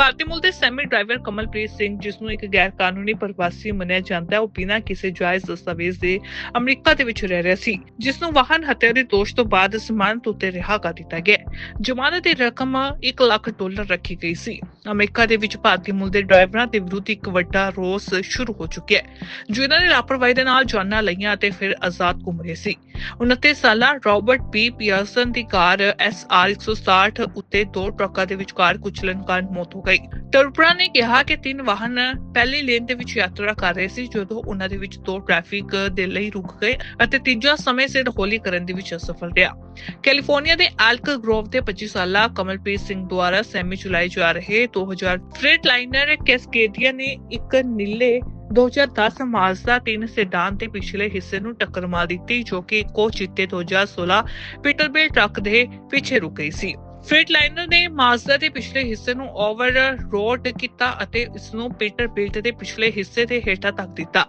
ਭਾਰਤੀ ਮੂਲ ਦੇ semi driver Kamalpreet Singh, ਜਿਸ ਨੂੰ ਇੱਕ ਗੈਰ ਕਾਨੂੰਨੀ ਪ੍ਰਵਾਸੀ ਮੰਨਿਆ ਜਾਂਦਾ ਹੈ, ਉਹ ਬਿਨਾਂ ਕਿਸੇ ਜਾਇਜ਼ ਦਸਤਾਵੇਜ਼ ਦੇ ਅਮਰੀਕਾ ਦੇ ਵਿੱਚ ਰਹਿ ਰਿਹਾ ਸੀ, ਜਿਸ ਨੂੰ ਵਾਹਨ ਹੱਤਿਆ ਦੇ ਦੋਸ਼ ਤੋਂ ਬਾਅਦ ਜ਼ਮਾਨਤ ਉੱਤੇ ਰਿਹਾ ਕਰ ਦਿੱਤਾ ਗਿਆ ਜ਼ਮਾਨਤ ਦੀ ਰਕਮ 1 ਲੱਖ ਡਾਲਰ ਰੱਖੀ ਗਈ ਸੀ। ਅਮਰੀਕਾ ਦੇ ਵਿੱਚ ਭਾਰਤੀ ਮੂਲ ਦੇ ਡਰਾਈਵਰਾਂ ਦੇ ਵਿਰੁੱਧ ਇੱਕ ਵੱਡਾ ਰੋਸ ਸ਼ੁਰੂ ਹੋ ਚੁੱਕਿਆ ਹੈ, ਜੋ ਨੇ ਲਾਪਰਵਾਹੀ ਦੇ ਨਾਲ ਜਾਨਾਂ ਲਈਆਂ ਅਤੇ ਫਿਰ ਆਜ਼ਾਦ ਘੁੰਮ ਰਹੇ ਸੀ। 29 ਸਾਲਾ ਰਾਬਰਟ ਪੀ ਪਿਅਰਸਨ ਦੀ ਕਾਰ SR 160 ਉੱਤੇ ਦੋ ਟਰੱਕਾਂ ਦੇ ਵਿਚਕਾਰ ਕੁਚਲਣ ਕਾਰਨ ਮੌਤ ਹੋ ਗਈ। ਟਰਪਰਾ ਨੇ ਕਿਹਾ ਕਿ ਤਿੰਨ ਵਾਹਨ ਪਹਿਲੀ ਲੇਨ ਦੇ ਵਿੱਚ ਯਾਤਰਾ ਕਰ ਰਹੇ ਸੀ, ਜਦੋਂ ਉਹਨਾਂ ਦੇ ਵਿੱਚ ਦੋ ਟ੍ਰੈਫਿਕ ਦੇ ਲਈ ਰੁਕ ਗਏ ਅਤੇ ਤੀਜਾ ਸਮੇਂ ਸਿਰ ਹੌਲੀ ਕਰਨ ਦੇ ਵਿੱਚ ਅਸਫਲ ਰਿਹਾ। ਕੈਲੀਫੋਰਨੀਆ ਦੇ ਐਲਕ ਗਰੋਵ ਦੇ 25 ਸਾਲਾ ਕਮਲਪ੍ਰੀਤ ਸਿੰਘ ਦੁਆਰਾ ਸੈਮੀ ਚਲਾਏ ਜਾ ਰਹੇ 2000 ਫ੍ਰੇਟ ਲਾਈਨਰ ਕੈਸਕੇਡੀਆ ਨੇ ਇੱਕ ਨੀਲੇ 2010 ਮਾਜ਼ਦਾ 3 ਸੈਡਾਨ ਦੇ ਪਿਛਲੇ ਹਿੱਸੇ ਨੂੰ ਟੱਕਰ ਮਾਰ ਦਿੱਤੀ, ਜੋ ਕਿ ਇੱਕੋ ਚਿੱਟੇ 2016 ਪੀਟਰਬਿਲ ਟਰੱਕ ਦੇ ਪਿੱਛੇ ਰੁਕ ਗਈ ਸੀ। ਫ੍ਰੇਟ ਲਾਈਨਰ ਨੇ ਮਾਜ਼ਦਾ ਦੇ ਪਿਛਲੇ ਹਿੱਸੇ ਨੂੰ ਓਵਰ ਰੋਡ ਕੀਤਾ ਅਤੇ ਇਸ ਨੂੰ ਪੀਟਰਬਿਲਟ ਦੇ ਪਿਛਲੇ ਹਿੱਸੇ ਦੇ ਹੇਠਾਂ ਤੱਕ ਦਿੱਤਾ।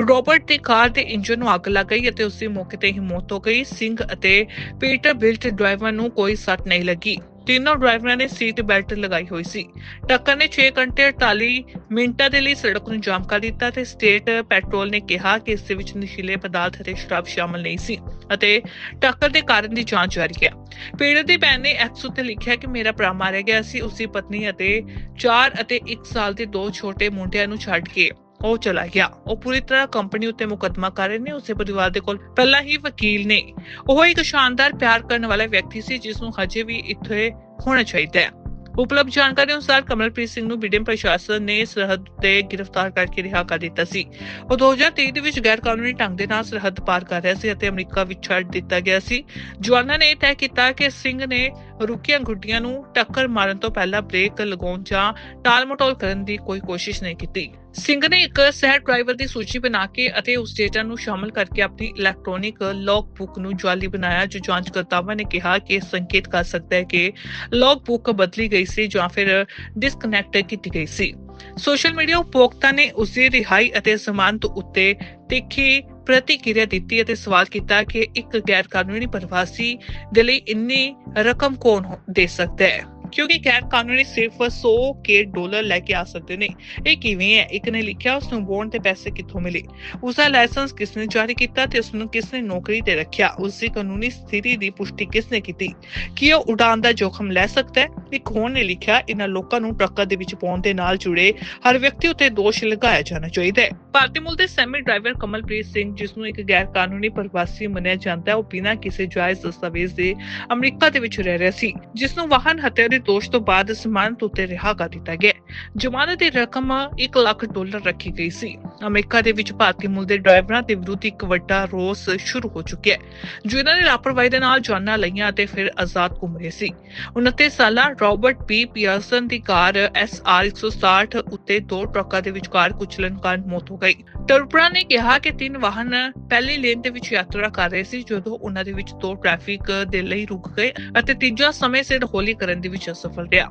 ਰੋਬਰਟ ਦੀ ਕਾਰ ਦੇ ਇੰਜਨ ਨੂੰ ਅੱਗ ਲੱਗ ਗਈ ਅਤੇ ਉਸੇ ਮੌਕੇ ਤੇ ਹੀ ਮੌਤ ਹੋ ਗਈ। ਸਿੰਘ ਅਤੇ ਪੀਟਰਬਿਲਟ ਡਰਾਈਵਰ ਨੂੰ ਕੋਈ ਸੱਟ ਨਹੀਂ ਲੱਗੀ। ਤਿੰਨੋਂ ਡਰਾਈਵਰਾਂ ਨੇ ਸੀਟ ਬੈਲਟ ਲਗਾਈ ਹੋਈ ਸੀ। ਟੱਕਰ ਨੇ 6 ਘੰਟੇ 48 ਮਿੰਟਾਂ ਦੇ ਲਈ ਸੜਕ ਨੂੰ ਜਾਮ ਕਰ ਦਿੱਤਾ ਤੇ ਸਟੇਟ ਪੈਟਰੋਲ ਨੇ ਕਿਹਾ ਕਿ ਇਸ ਦੇ ਵਿੱਚ ਨਸ਼ੀਲੇ ਪਦਾਰਥ ਅਤੇ ਸ਼ਰਾਬ ਸ਼ਾਮਲ ਨਹੀਂ ਸੀ ਅਤੇ ਟੱਕਰ ਦੇ ਕਾਰਨ ਦੀ ਜਾਂਚ ਜਾਰੀ ਹੈ। ਪੀੜਤ ਦੀ ਭੈਣ ਨੇ ਐਕਸ ਉੱਤੇ ਲਿਖਿਆ ਕਿ ਮੇਰਾ ਭਰਾ ਮਾਰਿਆ ਗਿਆ ਸੀ, ਉਸਦੀ ਪਤਨੀ ਅਤੇ 4 ਅਤੇ 1 ਸਾਲ ਦੇ ਦੋ ਛੋਟੇ ਮੁੰਡਿਆਂ ਨੂੰ ਛੱਡ ਕੇ। ਉਹ ਚਲਾ ਗਿਆ। ਉਹ ਪੂਰੀ ਤਰ੍ਹਾਂ ਕੰਪਨੀ ਉੱਤੇ ਮੁਕੱਦਮਾ ਕਰ ਰਹੇ ਨੇ, ਉਸੇ ਪਰਿਵਾਰ ਦੇ ਕੋਲ। ਪਹਿਲਾਂ ਹੀ ਵਕੀਲ ਨੇ। ਉਹ ਇੱਕ ਸ਼ਾਨਦਾਰ ਪਿਆਰ ਕਰਨ ਵਾਲਾ ਵਿਅਕਤੀ ਸੀ, ਜਿਸ ਨੂੰ ਹਜੇ ਵੀ ਇੱਥੇ ਹੋਣਾ ਚਾਹੀਦਾ ਹੈ। ਉਪਲਬਧ ਜਾਣਕਾਰੀ ਅਨੁਸਾਰ ਕਮਲਪ੍ਰੀਤ ਸਿੰਘ ਨੂੰ ਬਿਡਨ ਪ੍ਰਸ਼ਾਸਨ ਨੇ ਸਰਹੱਦ ਤੇ ਗ੍ਰਿਫਤਾਰ ਕਰਕੇ ਰਿਹਾ ਕਰ ਦਿੱਤਾ ਸੀ। ਉਹ 2023 ਦੇ ਵਿੱਚ ਗੈਰ ਕਾਨੂੰਨੀ ਢੰਗ ਦੇ ਨਾਲ ਸਰਹੱਦ ਪਾਰ ਕਰ ਰਿਹਾ ਸੀ ਅਤੇ ਅਮਰੀਕਾ ਵਿੱਚ ਛੱਡ ਦਿੱਤਾ ਗਿਆ ਸੀ। ਜਵਾਨਾਂ ਨੇ ਇਹ ਤੈਅ ਕੀਤਾ ਕਿ ਸਿੰਘ ਨੇ ਰੁਕੀਆਂ ਗੁੱਡੀਆਂ ਨੂੰ ਟੱਕਰ ਮਾਰਨ ਤੋਂ ਪਹਿਲਾਂ ਬ੍ਰੇਕ ਲਗਾਉਣ ਜਾਂ ਟਾਲ-ਮਟੋਲ ਕਰਨ ਦੀ ਕੋਈ ਕੋਸ਼ਿਸ਼ ਨਹੀਂ ਕੀਤੀ। ਸਿੰਘ ਨੇ ਇੱਕ ਸਹਿ ਡਰਾਈਵਰ ਦੀ ਸੂਚੀ ਬਣਾ ਕੇ ਅਤੇ ਉਸ ਡੇਟਾ ਨੂੰ ਸ਼ਾਮਲ ਕਰਕੇ ਆਪਣੀ ਇਲੈਕਟ੍ਰੋਨਿਕ ਲੌਗ ਬੁੱਕ ਨੂੰ ਜਾਲੀ ਬਣਾਇਆ, ਜੋ ਜਾਂਚਕਰਤਾਵਾਂ ਨੇ ਕਿਹਾ ਕਿ ਸੰਕੇਤ ਕਰ ਸਕਦਾ ਹੈ ਕਿ ਲੌਗ ਬੁੱਕ ਬਦਲੀ ਗਈ ਸੀ ਜਾਂ ਫਿਰ ਡਿਸਕਨੈਕਟ ਕੀਤੀ ਗਈ ਸੀ। ਸੋਸ਼ਲ ਮੀਡੀਆ ਉਪਭੋਗਤਾ ਨੇ ਉਸ ਦੀ ਰਿਹਾਈ ਅਤੇ ਜ਼ਮਾਨਤ ਉੱਤੇ ਤਿੱਖੀ ਪ੍ਰਤੀਕਿਰਿਆ ਦਿੱਤੀ ਅਤੇ ਸਵਾਲ ਕੀਤਾ ਕਿ ਇੱਕ ਗੈਰ ਕਾਨੂੰਨੀ ਪ੍ਰਵਾਸੀ ਦੇ ਲਈ ਇੰਨੀ ਰਕਮ ਕੌਣ ਦੇ ਸਕਦਾ ਹੈ। ਕਿਉਂਕਿ ਗੈਰ ਕਾਨੂੰਨੀ ਸਿਰਫ 100 ਕੇ ਡਾਲਰ ਲੈ ਕੇ ਆ ਸਕਦੇ ਨੇ। ਇਹ ਕਿਵੇਂ ਹੈ? ਇੱਕ ਨੇ ਲਿਖਿਆ ਉਸ ਨੂੰ ਬੋਨ ਦੇ ਪੈਸੇ ਕਿੱਥੋਂ ਮਿਲੇ? ਉਸ ਦਾ ਲਾਇਸੈਂਸ ਕਿਸ ਨੇ ਜਾਰੀ ਕੀਤਾ ਤੇ ਉਸ ਨੂੰ ਕਿਸ ਨੇ ਨੌਕਰੀ ਤੇ ਰੱਖਿਆ? ਉਸ ਦੀ ਕਾਨੂੰਨੀ ਸਥਿਤੀ ਦੀ ਪੁਸ਼ਟੀ ਕਿਸ ਨੇ ਕੀਤੀ? ਕੀ ਉਹ ਉਡਾਨ ਦਾ ਜੋਖਮ ਲੈ ਸਕਦਾ ਹੈ? ਇੱਕ ਹੋਰ ਨੇ ਲਿਖਿਆ ਇਹਨਾਂ ਲੋਕਾਂ ਨੂੰ ਟਰੱਕਾਂ ਦੇ ਵਿੱਚ ਪਾਉਣ ਦੇ ਨਾਲ ਜੁੜੇ ਹਰ ਵਿਅਕਤੀ ਉਤੇ ਦੋਸ਼ ਲਗਾਇਆ ਜਾਣਾ ਚਾਹੀਦਾ ਹੈ। ਭਾਰਤੀ ਮੂਲ ਦੇ ਸੈਮੀ ਡਰਾਈਵਰ ਕਮਲਪ੍ਰੀਤ ਸਿੰਘ, ਜਿਸ ਨੂੰ ਇੱਕ ਗੈਰ ਕਾਨੂੰਨੀ ਪ੍ਰਵਾਸੀ ਮੰਨਿਆ ਜਾਂਦਾ ਹੈ, ਉਹ ਬਿਨਾਂ ਕਿਸੇ ਜਾਇਜ਼ ਦਸਤਾਵੇਜ਼ ਦੇ ਅਮਰੀਕਾ ਦੇ ਵਿੱਚ ਰਹਿ ਰਿਹਾ ਸੀ, ਜਿਸ ਨੂੰ ਵਾਹਨ ਹੱਤਿਆ ਦੇ ਦੋਸ਼ ਤੋਂ ਬਾਅਦ ਜ਼ਮਾਨਤ ਉੱਤੇ ਰਿਹਾ ਕਰ ਦਿੱਤਾ ਗਿਆ ਜ਼ਮਾਨਤ ਦੀ ਰਕਮ 1 ਲੱਖ ਡਾਲਰ ਰੱਖੀ ਗਈ ਸੀ। ਅਮਰੀਕਾ ਦੇ ਵਿੱਚ ਭਾਰਤੀ ਮੂਲ ਦੇ ਡਰਾਈਵਰਾਂ ਦੇ ਵਿਰੁੱਧ ਇੱਕ ਵੱਡਾ ਰੋਸ ਸ਼ੁਰੂ ਹੋ ਚੁੱਕਿਆ ਹੈ, ਜੋ ਇਹਨਾਂ ਨੇ ਲਾਪਰਵਾਹੀ ਦੇ ਨਾਲ ਜਾਨਾਂ ਲਈਆਂ ਅਤੇ ਫਿਰ ਆਜ਼ਾਦ ਘੁੰਮ ਰਹੇ ਸੀ। 29 ਸਾਲਾ ਰਾਬਰਟ ਪੀ ਪਿਅਰਸਨ ਦੀ ਕਾਰ SR 160 ਉੱਤੇ ਦੋ ਟਰੱਕਾਂ ਦੇ ਵਿਚਕਾਰ ਕੁਚਲਣ ਕਾਰਨ ਮੌਤ ਹੋ ਗਈ। ਟਰਪਰਾ ਨੇ ਕਿਹਾ ਕਿ ਤਿੰਨ ਵਾਹਨ ਪਹਿਲੀ ਲੇਨ ਦੇ ਵਿੱਚ ਯਾਤਰਾ ਕਰ ਰਹੇ ਸੀ, ਜਦੋਂ ਉਹਨਾਂ ਦੇ ਵਿੱਚ ਦੋ ਟ੍ਰੈਫਿਕ ਦੇ ਲਈ ਰੁਕ ਗਏ ਅਤੇ ਤੀਜਾ ਸਮੇਂ ਸਿਰ ਹੋਲੀ ਕਰਨ ਦੇ ਵਿੱਚ ਅਸਫਲ ਰਿਹਾ।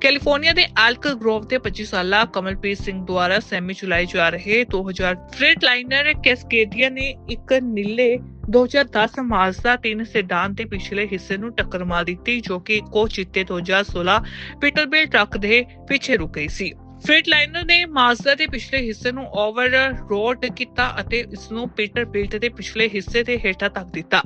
ਕੈਲੀਫੋਰਨੀਆ ਦੇ ਐਲਕ ਗਰੋਵ ਦੇ 25 ਸਾਲਾ ਕਮਲਪ੍ਰੀਤ ਸਿੰਘ ਦੁਆਰਾ ਸੈਮੀ ਚਲਾਏ ਜਾ ਰਹੇ 2000 ਫ੍ਰੇਟ ਲਾਈਨਰ ਕੈਸਕੇਡੀਆ ਨੇ ਇੱਕ ਨੀਲੇ 2010 ਮਾਜ਼ਦਾ 3 ਸੈਡਾਨ ਦੇ ਪਿਛਲੇ ਹਿੱਸੇ ਨੂੰ ਟੱਕਰ ਮਾਰ ਦਿੱਤੀ, ਜੋ ਕਿ ਇੱਕੋ ਚਿੱਟੇ 2016 ਪੀਟਰਬਿਲ ਟਰੱਕ ਦੇ ਪਿੱਛੇ ਰੁਕ ਗਈ ਸੀ। ਫ੍ਰੇਟ ਲਾਈਨਰ ਨੇ ਮਾਜ਼ਦਾ ਦੇ ਪਿਛਲੇ ਹਿੱਸੇ ਨੂੰ ਓਵਰ ਰੋਡ ਕੀਤਾ ਅਤੇ ਇਸ ਨੂੰ ਪੀਟਰਬਿਲਟ ਦੇ ਪਿਛਲੇ ਹਿੱਸੇ ਦੇ ਹੇਠਾਂ ਤੱਕ ਦਿੱਤਾ।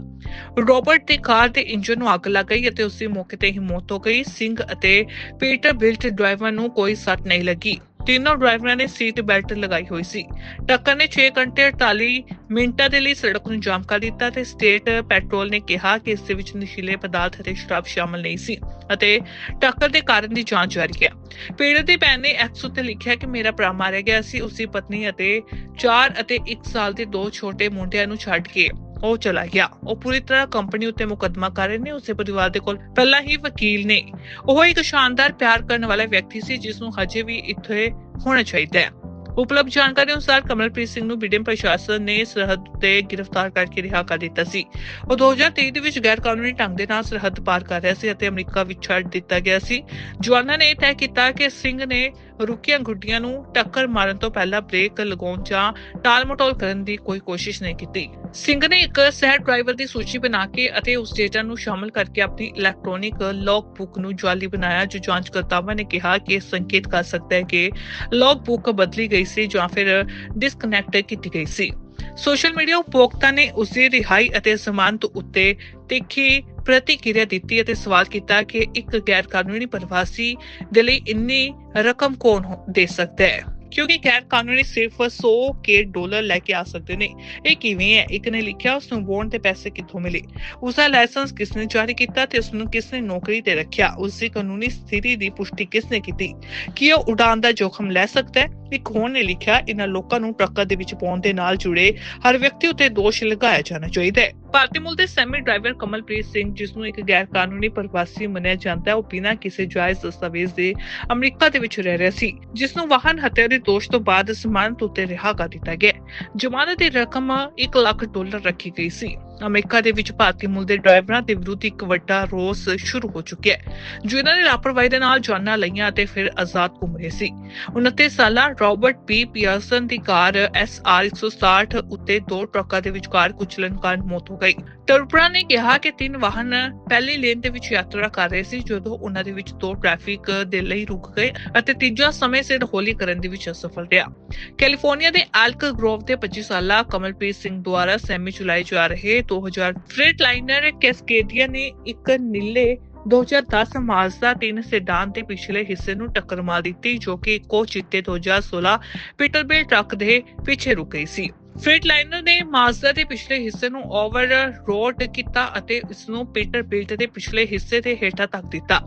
ਰੋਬਰਟ ਦੀ ਕਾਰ ਦੇ ਇੰਜਨ ਨੂੰ ਅੱਗ ਲੱਗ ਗਈ ਅਤੇ ਉਸੇ ਮੌਕੇ ਤੇ ਹੀ ਮੌਤ ਹੋ ਗਈ। ਸਿੰਘ ਅਤੇ ਪੀਟਰਬਿਲਟ ਡਰਾਈਵਰ ਨੂੰ ਕੋਈ ਸੱਟ ਨਹੀਂ ਲੱਗੀ। ਤਿੰਨੋਂ ਡਰਾਈਵਰਾਂ ਨੇ ਸੀਟ ਬੈਲਟ ਲਗਾਈ ਹੋਈ ਸੀ। ਟੱਕਰ ਨੇ 6 ਘੰਟੇ 48 ਮਿੰਟਾਂ ਦੇ ਲਈ ਸੜਕ ਨੂੰ ਜਾਮ ਕਰ ਦਿੱਤਾ ਤੇ ਸਟੇਟ ਪੈਟਰੋਲ ਨੇ ਕਿਹਾ ਕਿ ਇਸ ਦੇ ਵਿੱਚ ਨਸ਼ੀਲੇ ਪਦਾਰਥ ਅਤੇ ਸ਼ਰਾਬ ਸ਼ਾਮਲ ਨਹੀਂ ਸੀ। ਅਤੇ ਟੱਕਰ ਦੇ ਕਾਰਨ ਦੀ ਜਾਂਚ ਜਾਰੀ ਹੈ। ਪੀੜਤ ਦੀ ਭੈਣ ਨੇ ਐਕਸ ਉੱਤੇ ਲਿਖਿਆ ਕਿ ਮੇਰਾ ਭਰਾ ਮਾਰਿਆ ਗਿਆ ਸੀ, ਉਸਦੀ ਪਤਨੀ ਅਤੇ 4 ਅਤੇ 1 ਸਾਲ ਦੇ ਦੋ ਛੋਟੇ ਮੁੰਡਿਆਂ ਨੂੰ ਛੱਡ ਕੇ ਉਹ ਚਲਾ ਗਿਆ। ਉਹ ਪੂਰੀ ਤਰ੍ਹਾਂ ਕੰਪਨੀ ਉੱਤੇ ਮੁਕੱਦਮਾ ਕਰ ਰਹੇ ਨੇ, ਉਸੇ ਪਰਿਵਾਰ ਦੇ ਕੋਲ ਪਹਿਲਾਂ ਹੀ ਵਕੀਲ ਨੇ। ਉਹ ਇੱਕ ਸ਼ਾਨਦਾਰ ਪਿਆਰ ਕਰਨ ਵਾਲਾ ਵਿਅਕਤੀ ਸੀ, ਜਿਸ ਨੂੰ ਹਜੇ ਵੀ ਇੱਥੇ ਹੋਣਾ ਚਾਹੀਦਾ ਹੈ। ਉਪਲਬਧ ਜਾਣਕਾਰੀ ਅਨੁਸਾਰ ਕਮਲਪ੍ਰੀਤ ਸਿੰਘ ਨੂੰ ਬਿਡਨ ਪ੍ਰਸ਼ਾਸਨ ਨੇ ਸਰਹੱਦ ਤੇ ਗ੍ਰਿਫਤਾਰ ਕਰਕੇ ਰਿਹਾ ਕਰ ਦਿੱਤਾ ਸੀ। ਉਹ 2023 ਦੇ ਵਿੱਚ ਗੈਰ ਕਾਨੂੰਨੀ ਢੰਗ ਦੇ ਨਾਲ ਸਰਹੱਦ ਪਾਰ ਕਰ ਰਿਹਾ ਸੀ ਅਤੇ ਅਮਰੀਕਾ ਵਿੱਚ ਛੱਡ ਦਿੱਤਾ ਗਿਆ ਸੀ। ਜਵਾਨਾਂ ਨੇ ਇਹ ਤੈਅ ਕੀਤਾ ਕਿ ਸਿੰਘ ਨੇ ਰੁਕੀਆਂ ਗੁੱਡੀਆਂ ਨੂੰ ਟੱਕਰ ਮਾਰਨ ਤੋਂ ਪਹਿਲਾਂ ਬ੍ਰੇਕ ਲਗਾਉਣ ਜਾਂ ਟਾਲ-ਮਟੋਲ ਕਰਨ ਦੀ ਕੋਈ ਕੋਸ਼ਿਸ਼ ਨਹੀਂ ਕੀਤੀ। ਸਿੰਘ ਨੇ ਇੱਕ ਸਹਿ ਡਰਾਈਵਰ ਦੀ ਸੂਚੀ ਬਣਾ ਕੇ ਅਤੇ ਉਸ ਡੇਟਾ ਨੂੰ ਸ਼ਾਮਲ ਕਰਕੇ ਆਪਣੀ ਇਲੈਕਟ੍ਰੋਨਿਕ ਲੌਗ ਬੁੱਕ ਨੂੰ ਜਾਲੀ ਬਣਾਇਆ, ਜੋ ਜਾਂਚਕਰਤਾਵਾਂ ਨੇ ਕਿਹਾ ਕਿ ਇਹ ਸੰਕੇਤ ਕਰ ਸਕਦਾ ਹੈ ਕਿ ਲੌਗ ਬੁੱਕ ਬਦਲੀ ਗਈ ਸੀ ਜਾਂ ਫਿਰ ਡਿਸਕਨੈਕਟ ਕੀਤੀ ਗਈ ਸੀ। ਸੋਸ਼ਲ ਮੀਡੀਆ ਉਪਭੋਗਤਾ ਨੇ ਉਸ ਦੀ ਰਿਹਾਈ ਅਤੇ ਜ਼ਮਾਨਤ ਉੱਤੇ ਤਿੱਖੀ ਪ੍ਰਤੀਕਿਰਿਆ ਦਿੱਤੀ ਅਤੇ ਸਵਾਲ ਕੀਤਾ ਕਿ ਇੱਕ ਗੈਰ ਕਾਨੂੰਨੀ ਪ੍ਰਵਾਸੀ ਦੇ ਲਈ ਇੰਨੀ ਰਕਮ ਕੌਣ ਦੇ ਸਕਦਾ ਹੈ? ਕਿਉਂਕਿ ਗੈਰ ਕਾਨੂੰਨੀ ਸਿਰਫ 100 ਕੇ ਡਾਲਰ ਲੈ ਕੇ ਆ ਸਕਦੇ ਨੇ। ਇਹ ਕਿਵੇਂ ਹੈ? ਇੱਕ ਨੇ ਲਿਖਿਆ ਉਸ ਨੂੰ ਬੋਨ ਦੇ ਪੈਸੇ ਕਿੱਥੋਂ ਮਿਲੇ? ਉਸ ਦਾ ਲਾਇਸੈਂਸ ਕਿਸ ਨੇ ਜਾਰੀ ਕੀਤਾ ਤੇ ਉਸ ਨੂੰ ਕਿਸ ਨੇ ਨੌਕਰੀ ਤੇ ਰੱਖਿਆ? ਉਸ ਦੀ ਕਾਨੂੰਨੀ ਸਥਿਤੀ ਦੀ ਪੁਸ਼ਟੀ ਕਿਸ ਨੇ ਕੀਤੀ? ਕੀ ਉਹ ਉਡਾਨ ਦਾ ਜੋਖਮ ਲੈ ਸਕਦਾ ਹੈ? ਇੱਕ ਨੇ ਲਿਖਿਆ, ਇਹਨਾਂ ਲੋਕਾਂ ਨੂੰ ਟਰੱਕਾਂ ਦੇ ਵਿੱਚ ਪਾਉਣ ਦੇ ਨਾਲ ਜੁੜੇ ਹਰ ਵਿਅਕਤੀ ਉੱਤੇ ਦੋਸ਼ ਲਗਾਇਆ ਜਾਣਾ ਚਾਹੀਦਾ ਹੈ। ਭਾਰਤੀ ਮੂਲ ਦੇ ਸੈਮੀ ਡਰਾਈਵਰ ਕਮਲਪ੍ਰੀਤ ਸਿੰਘ, ਜਿਸ ਨੂੰ ਇੱਕ ਗੈਰ ਕਾਨੂੰਨੀ ਪ੍ਰਵਾਸੀ ਮੰਨਿਆ ਜਾਂਦਾ ਹੈ, ਉਹ ਬਿਨਾਂ ਕਿਸੇ ਜਾਇਜ਼ ਦਸਤਾਵੇਜ਼ ਦੇ ਅਮਰੀਕਾ ਦੇ ਵਿੱਚ ਰਹਿ ਰਿਹਾ ਸੀ, ਜਿਸ ਨੂੰ ਵਾਹਨ ਹੱਤਿਆ ਦੇ ਦੋਸ਼ ਤੋਂ ਬਾਅਦ ਜ਼ਮਾਨਤ ਉੱਤੇ ਰਿਹਾ ਕਰ ਦਿੱਤਾ ਗਿਆ। ਜ਼ਮਾਨਤ ਦੀ ਰਕਮ 1 ਲੱਖ ਡਾਲਰ ਰੱਖੀ ਗਈ ਸੀ। ਅਮਰੀਕਾ ਦੇ ਵਿੱਚ ਭਾਰਤੀ ਮੂਲ ਦੇ ਡਰਾਈਵਰਾਂ ਦੇ ਵਿਰੁੱਧ ਇੱਕ ਵੱਡਾ ਰੋਸ ਸ਼ੁਰੂ ਹੋ ਚੁੱਕਿਆ ਹੈ ਜਿਨ੍ਹਾਂ ਨੇ ਲਾਪਰਵਾਹੀ ਦੇ ਨਾਲ ਜਾਨਾਂ ਲਈਆਂ ਅਤੇ ਫਿਰ ਆਜ਼ਾਦ ਘੁੰਮ ਰਹੇ ਸੀ। 29 ਸਾਲਾ ਰਾਬਰਟ ਪੀ ਪਿਅਰਸਨ ਦੀ ਕਾਰ SR 160 ਉੱਤੇ ਦੋ ਟਰੱਕਾਂ ਦੇ ਵਿਚਕਾਰ ਕੁਚਲਣ ਕਾਰਨ ਮੌਤ ਹੋ ਗਈ। ਟਰਪਰਾ ਨੇ ਕਿਹਾ ਕਿ ਤਿੰਨ ਵਾਹਨ ਪਹਿਲੀ ਲੇਨ ਦੇ ਵਿੱਚ ਯਾਤਰਾ ਕਰ ਰਹੇ ਸੀ, ਜਦੋਂ ਉਹਨਾਂ ਦੇ ਵਿੱਚ ਦੋ ਟ੍ਰੈਫਿਕ ਦੇ ਲਈ ਰੁਕ ਗਏ ਅਤੇ ਤੀਜਾ ਸਮੇਂ ਸਿਰ ਹੋਲੀ ਕਰਨ ਦੇ ਵਿੱਚ ਅਸਫਲ ਰਿਹਾ। ਕੈਲੀਫੋਰਨੀਆ ਦੇ ਐਲਕ ਗਰੋਵ ਦੇ 25 ਸਾਲਾ ਕਮਲਪ੍ਰੀਤ ਸਿੰਘ ਦੁਆਰਾ ਸੈਮੀ ਚਲਾਏ ਜਾ ਰਹੇ 2000 ਫ੍ਰੇਟ ਲਾਈਨਰ ਕੈਸਕੇਡੀਆ ਨੇ ਇੱਕ ਨੀਲੇ 2010 ਮਾਜ਼ਦਾ 3 ਸੈਡਾਨ ਦੇ ਪਿਛਲੇ ਹਿੱਸੇ ਨੂੰ ਟੱਕਰ ਮਾਰ ਦਿੱਤੀ, ਜੋ ਕਿ ਇੱਕੋ ਚਿੱਟੇ 2016 ਪੀਟਰਬਿਲ ਟਰੱਕ ਦੇ ਪਿੱਛੇ ਰੁਕ ਗਈ ਸੀ। ਫ੍ਰੇਟ ਲਾਈਨਰ ਨੇ ਮਾਜ਼ਦਾ ਦੇ ਪਿਛਲੇ ਹਿੱਸੇ ਨੂੰ ਓਵਰ ਰੋਡ ਕੀਤਾ ਅਤੇ ਇਸ ਨੂੰ ਪੀਟਰਬਿਲਟ ਦੇ ਪਿਛਲੇ ਹਿੱਸੇ ਦੇ ਹੇਠਾਂ ਤੱਕ ਦਿੱਤਾ।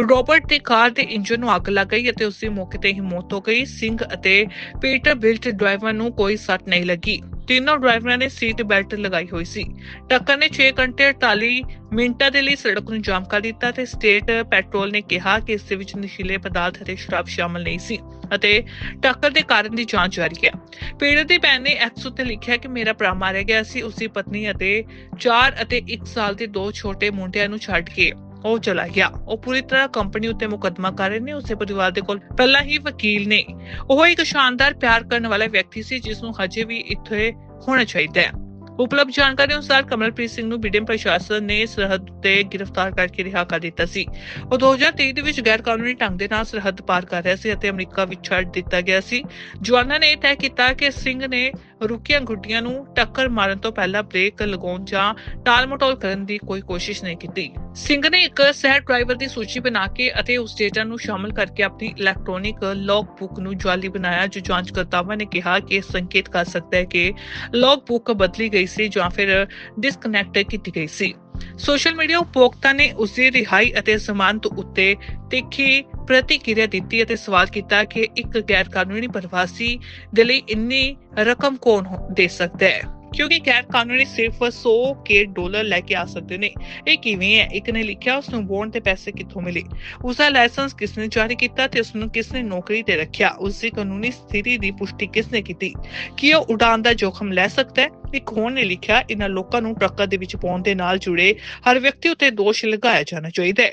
ਰੋਬਰਟ ਦੀ ਕਾਰ ਦੇ ਇੰਜਨ ਨੂੰ ਅੱਗ ਲੱਗ ਗਈ ਅਤੇ ਉਸ ਦੀ ਮੌਕੇ ਤੇ ਹੀ ਮੌਤ ਹੋ ਗਈ। ਸਿੰਘ ਅਤੇ ਪੀਟਰਬਿਲਟ ਡਰਾਈਵਰ ਨੂੰ ਕੋਈ ਸੱਟ ਨਹੀਂ ਲੱਗੀ। ਤਿੰਨੋਂ ਡਰਾਈਵਰਾਂ ਨੇ ਸੀਟ ਬੈਲਟ ਲਗਾਈ ਹੋਈ ਸੀ। ਟੱਕਰ ਨੇ 6 ਘੰਟੇ 48 ਮਿੰਟਾਂ ਦੇ ਲਈ ਸੜਕ ਨੂੰ ਜਾਮ ਕਰ ਦਿੱਤਾ ਤੇ ਸਟੇਟ ਪੈਟਰੋਲ ਨੇ ਕਿਹਾ ਕਿ ਇਸ ਦੇ ਵਿੱਚ ਨਸ਼ੀਲੇ ਪਦਾਰਥ ਅਤੇ ਸ਼ਰਾਬ ਸ਼ਾਮਲ ਨਹੀਂ ਸੀ। ਅਤੇ ਟੱਕਰ ਦੇ ਕਾਰਨ ਦੀ ਜਾਂਚ ਜਾਰੀ ਹੈ। ਪੀੜਤ ਦੀ ਭੈਣ ਨੇ ਐਕਸ ਉੱਤੇ ਲਿਖਿਆ ਕਿ ਮੇਰਾ ਭਰਾ ਮਾਰਿਆ ਗਿਆ ਸੀ ਉਸ ਦੀ ਪਤਨੀ ਅਤੇ 4 ਅਤੇ 1 ਸਾਲ ਦੇ ਦੋ ਛੋਟੇ ਮੁੰਡਿਆਂ ਨੂੰ ਛੱਡ ਕੇ ਉਹ ਚਲਾ ਗਿਆ। ਉਹ ਪੂਰੀ ਤਰ੍ਹਾਂ ਕੰਪਨੀ ਉੱਤੇ ਮੁਕੱਦਮਾ ਕਰ ਰਹੇ ਨੇ, ਉਸੇ ਪਰਿਵਾਰ ਦੇ ਕੋਲ ਪਹਿਲਾਂ ਹੀ ਵਕੀਲ ਨੇ। ਉਹ ਇੱਕ ਸ਼ਾਨਦਾਰ ਪਿਆਰ ਕਰਨ ਵਾਲਾ ਵਿਅਕਤੀ ਸੀ ਜਿਸ ਨੂੰ ਹਜੇ ਵੀ ਇੱਥੇ ਹੋਣਾ ਚਾਹੀਦਾ ਹੈ। ਉਪਲਬਧ ਜਾਣਕਾਰੀ ਅਨੁਸਾਰ ਕਮਲਪ੍ਰੀਤ ਸਿੰਘ ਨੂੰ ਬਿਡਨ ਪ੍ਰਸ਼ਾਸਨ ਨੇ ਸਰਹੱਦ ਤੇ ਗ੍ਰਿਫਤਾਰ ਕਰਕੇ ਰਿਹਾ ਕਰ ਦਿੱਤਾ ਸੀ। ਉਹ 2023 ਦੇ ਵਿੱਚ ਗੈਰ ਕਾਨੂੰਨੀ ਢੰਗ ਦੇ ਨਾਲ ਸਰਹੱਦ ਪਾਰ ਕਰ ਰਿਹਾ ਸੀ ਅਤੇ ਅਮਰੀਕਾ ਵਿੱਚ ਛੱਡ ਦਿੱਤਾ ਗਿਆ ਸੀ। ਜਵਾਨਾਂ ਨੇ ਇਹ ਤੈਅ ਕੀਤਾ ਕਿ ਸਿੰਘ ਨੇ ਰੁਕੀਆਂ ਗੁੱਡੀਆਂ ਨੂੰ ਟੱਕਰ ਮਾਰਨ ਤੋਂ ਪਹਿਲਾਂ ਬ੍ਰੇਕ ਲਗਾਉਣ ਜਾਂ ਟਾਲ-ਮਟੋਲ ਕਰਨ ਦੀ ਕੋਈ ਕੋਸ਼ਿਸ਼ ਨਹੀਂ ਕੀਤੀ। ਸਿੰਘ ਨੇ ਇੱਕ ਸਹਿ ਡਰਾਈਵਰ ਦੀ ਸੂਚੀ ਬਣਾ ਕੇ ਅਤੇ ਉਸ ਡੇਟਾ ਨੂੰ ਸ਼ਾਮਲ ਕਰਕੇ ਆਪਣੀ ਇਲੈਕਟ੍ਰੋਨਿਕ ਲੌਗ ਬੁੱਕ ਨੂੰ ਜਾਲੀ ਬਣਾਇਆ, ਜੋ ਜਾਂਚਕਰਤਾਵਾਂ ਨੇ ਕਿਹਾ ਕਿ ਸੰਕੇਤ ਕਰ ਸਕਦਾ ਹੈ ਕਿ ਲੌਗ ਬੁੱਕ ਬਦਲੀ ਗਈ ਸੀ ਜਾਂ ਫਿਰ ਡਿਸਕਨੈਕਟ ਕੀਤੀ ਗਈ ਸੀ। ਸੋਸ਼ਲ ਮੀਡੀਆ ਉਪਭੋਗਤਾ ਨੇ ਉਸ ਦੀ ਰਿਹਾਈ ਅਤੇ ਜ਼ਮਾਨਤ ਉੱਤੇ ਤਿੱਖੀ ਪ੍ਰਤੀਕਿਰਿਆ ਦਿੱਤੀ ਅਤੇ ਸਵਾਲ ਕੀਤਾ ਕਿ ਇੱਕ ਗੈਰ ਕਾਨੂੰਨੀ ਪ੍ਰਵਾਸੀ ਦੇ ਲਈ ਇੰਨੀ ਰਕਮ ਕੌਣ ਦੇ ਸਕਦਾ ਹੈ। ਕਿਉਂਕਿ ਗੈਰ ਕਾਨੂੰਨੀ ਸਿਰਫ 100 ਕੇ ਡਾਲਰ ਲੈ ਕੇ ਆ ਸਕਦੇ ਨੇ। ਇਹ ਕਿਵੇਂ ਹੈ? ਇੱਕ ਨੇ ਲਿਖਿਆ ਉਸ ਨੂੰ ਬੋਨ ਦੇ ਪੈਸੇ ਕਿੱਥੋਂ ਮਿਲੇ? ਉਸ ਦਾ ਲਾਇਸੈਂਸ ਕਿਸ ਨੇ ਜਾਰੀ ਕੀਤਾ ਤੇ ਉਸ ਨੂੰ ਕਿਸ ਨੇ ਨੌਕਰੀ ਤੇ ਰੱਖਿਆ? ਉਸ ਦੀ ਕਾਨੂੰਨੀ ਸਥਿਤੀ ਦੀ ਪੁਸ਼ਟੀ ਕਿਸ ਨੇ ਕੀਤੀ? ਕੀ ਉਹ ਉਡਾਨ ਦਾ ਜੋਖਮ ਲੈ ਸਕਦਾ ਹੈ? ਇੱਕ ਹੋਰ ਨੇ ਲਿਖਿਆ ਇਹਨਾਂ ਲੋਕਾਂ ਨੂੰ ਟਰੱਕਾਂ ਦੇ ਵਿੱਚ ਪਾਉਣ ਦੇ ਨਾਲ ਜੁੜੇ ਹਰ ਵਿਅਕਤੀ ਉੱਤੇ ਦੋਸ਼ ਲਗਾਇਆ ਜਾਣਾ ਚਾਹੀਦਾ ਹੈ।